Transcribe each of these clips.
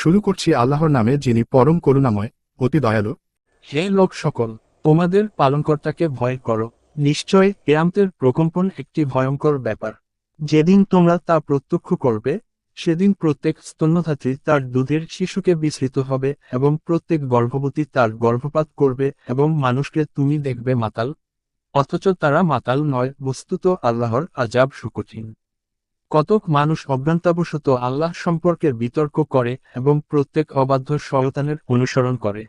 শুরু করছি আল্লাহর নামে যিনি পরম করুণাময়, অতি দয়ালু। হে লোক সকল, তোমাদের পালনকর্তাকে ভয় করো। নিশ্চয় কেয়ামতের প্রকম্পন একটি ভয়ঙ্কর ব্যাপার। যেদিন তোমরা তা প্রত্যক্ষ করবে, সেদিন প্রত্যেক স্তন্যধাত্রী তার দুধের শিশুকে বিস্মৃত হবে এবং প্রত্যেক গর্ভবতী তার গর্ভপাত করবে এবং মানুষকে তুমি দেখবে মাতাল। অথচ তারা মাতাল নয়, বস্তুত আল্লাহর আজাব সুকঠিন। কতক মানুষ অভ্রান্তাবশত আল্লাহ সম্পর্কে বিতর্ক করে এবং প্রত্যেক অবাধ্য শয়তানের অনুসরণ করে।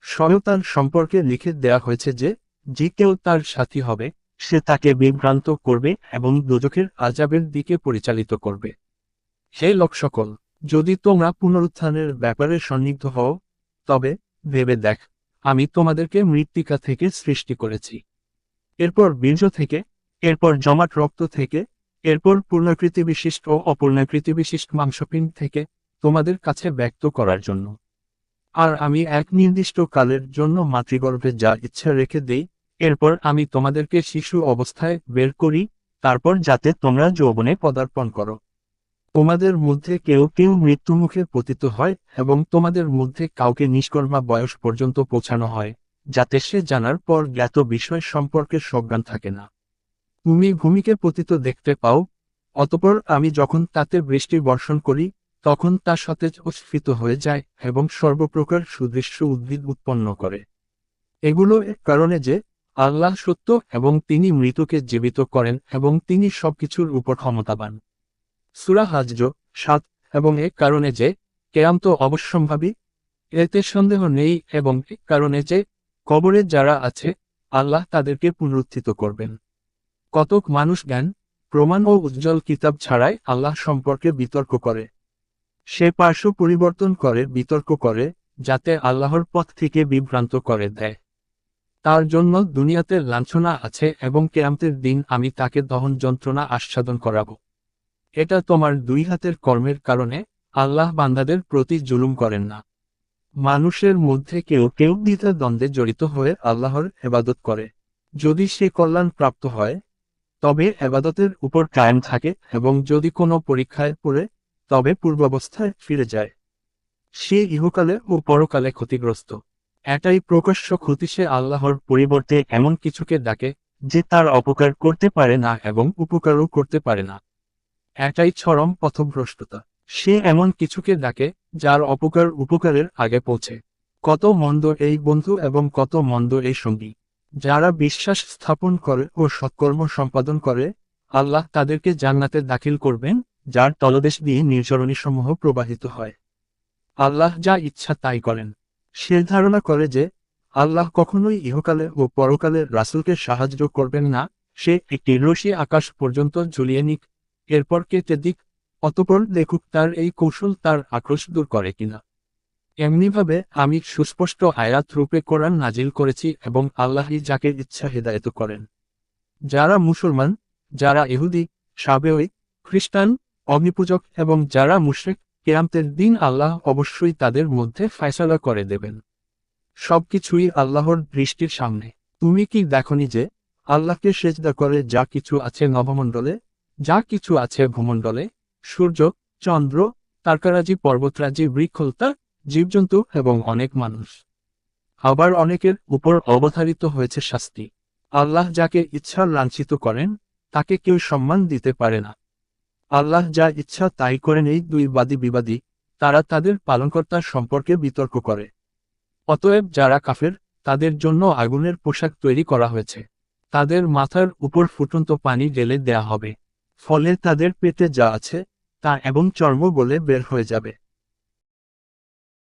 শয়তান সম্পর্কে লিখে দেয়া হয়েছে যে যে কেউ তার সাথী হবে, সে তাকে বিভ্রান্ত করবে এবং দুজকের আজাবের দিকে পরিচালিত করবে। হে লোক সকল, যদি তোমরা পুনরুত্থানের ব্যাপারে সন্নিগ্ধ হও, তবে ভেবে দেখ, আমি তোমাদেরকে মৃত্তিকা থেকে সৃষ্টি করেছি। এরপর বীর্য থেকে, এরপর জমাট রক্ত থেকে এরপর পূর্ণাকৃতি বিশিষ্ট ও অপূর্ণাকৃতি বিশিষ্ট মাংসপিণ্ড থেকে তোমাদের কাছে ব্যক্ত করার জন্য। আর আমি এক নির্দিষ্ট কালের জন্য মাতৃগর্ভে যা ইচ্ছা রেখে দেই, এরপর আমি তোমাদেরকে শিশু অবস্থায় বের করি, তারপর যাতে তোমরা যৌবনে পদার্পণ করো। তোমাদের মধ্যে কেউ কেউ মৃত্যুমুখে পতিত হয় এবং তোমাদের মধ্যে কাউকে নিষ্কর্মা বয়স পর্যন্ত পৌঁছানো হয়, যাতে সে জানার পর জ্ঞাত বিষয় সম্পর্কে সজ্ঞান থাকে না। তুমি ভূমিকে পতিত দেখতে পাও। অতপর আমি যখন তাতে বৃষ্টি বর্ষণ করি, তখন তা সতেজ ও স্ফীত হয়ে যায় এবং সর্বপ্রকার সুদৃশ্য উদ্ভিদ উৎপন্ন করে। এগুলো এর কারণে যে, আল্লাহ সত্য এবং তিনি মৃতকে জীবিত করেন এবং তিনি সবকিছুর উপর ক্ষমতাবান। সুরা সাত এবং এ কারণে যে কেয়াম তো অবশ্যম্ভাবী। এতে সন্দেহ নেই এবং এ কারণে যে, কবরে যারা আছে, আল্লাহ তাদেরকে পুনরুত্থিত করবেন। কতক মানুষ জ্ঞান, প্রমাণ ও উজ্জ্বল কিতাব ছাড়াই আল্লাহ সম্পর্কে বিতর্ক করে। সে পার্শ্ব পরিবর্তন করে, বিতর্ক করে, যাতে আল্লাহর পথ থেকে বিভ্রান্ত করে দেয়। তার জন্য দুনিয়াতে লাঞ্ছনা আছে এবং কেয়ামতের দিন আমি তাকে দহন যন্ত্রণা আস্বাদন করাব। এটা তোমার দুই হাতের কর্মের কারণে আল্লাহ বান্দাদের প্রতি জুলুম করেন না। মানুষের মধ্যে কেউ কেউ দ্বিধা দ্বন্দ্বে জড়িত হয়ে আল্লাহর হেবাদত করে। যদি সে কল্যাণ প্রাপ্ত হয় তবে এবাদতের উপর কায়েম থাকে এবং যদি কোনো পরীক্ষায় পড়ে, তবে পূর্বাবস্থায় ফিরে যায়। সে ইহকালে ও পরকালে ক্ষতিগ্রস্ত। এটাই প্রকাশ্য ক্ষতি সে আল্লাহর পরিবর্তে এমন কিছুকে ডাকে, যে তার অপকার করতে পারে না এবং উপকারও করতে পারে না। এটাই চরম পথভ্রষ্টতা। সে এমন কিছুকে ডাকে, যার অপকার উপকারের আগে পৌঁছে। কত মন্দ এই বন্ধু এবং কত মন্দ এই সঙ্গী। যারা বিশ্বাস স্থাপন করে ও সৎকর্ম সম্পাদন করে, আল্লাহ তাদেরকে জান্নাতে দাখিল করবেন, যার তলদেশ দিয়ে নির্জরণীসমূহ প্রবাহিত হয়। আল্লাহ যা ইচ্ছা তাই করেন। সে ধারণা করে যে, আল্লাহ কখনোই ইহকালে ও পরকালে রাসুলকে সাহায্য করবেন না, সে একটি রশি আকাশ পর্যন্ত ঝুলিয়ে নিক, এরপর কেটে দিক, অতপর দেখুক তার এই কৌশল তার আক্রোশ দূর করে কিনা। এমনিভাবে, আমি সুস্পষ্ট আয়াত রূপে কোরআন নাজিল করেছি এবং আল্লাহই যাকে ইচ্ছা হেদায়ত করেন। যারা মুসলমান, যারা ইহুদি সাবেওই খ্রিস্টান, অগ্নিপূজক এবং যারা মুশরিক কেরামতের দিন আল্লাহ অবশ্যই তাদের মধ্যে ফয়সালা করে দেবেন। সবকিছুই আল্লাহর দৃষ্টির সামনে। তুমি কি দেখনি যে, আল্লাহকে সেজদা করে যা কিছু আছে নবমণ্ডলে, যা কিছু আছে ভূমণ্ডলে, সূর্য, চন্দ্র, তারকারাজি, পর্বতরাজি, বৃক্ষলতা জীবজন্তু এবং অনেক মানুষ। আবার অনেকের উপর অবধারিত হয়েছে শাস্তি। আল্লাহ যাকে ইচ্ছা লাঞ্ছিত করেন, তাকে কেউ সম্মান দিতে পারে না। আল্লাহ যা ইচ্ছা তাই করেন এই দুই বাদী বিবাদী, তারা তাদের পালনকর্তার সম্পর্কে বিতর্ক করে। অতএব যারা কাফের, তাদের জন্য আগুনের পোশাক তৈরি করা হয়েছে। তাদের মাথার উপর ফুটন্ত পানি ঢেলে দেয়া হবে। ফলে তাদের পেটে যা আছে, তা এবং চর্ম বলে বের হয়ে যাবে।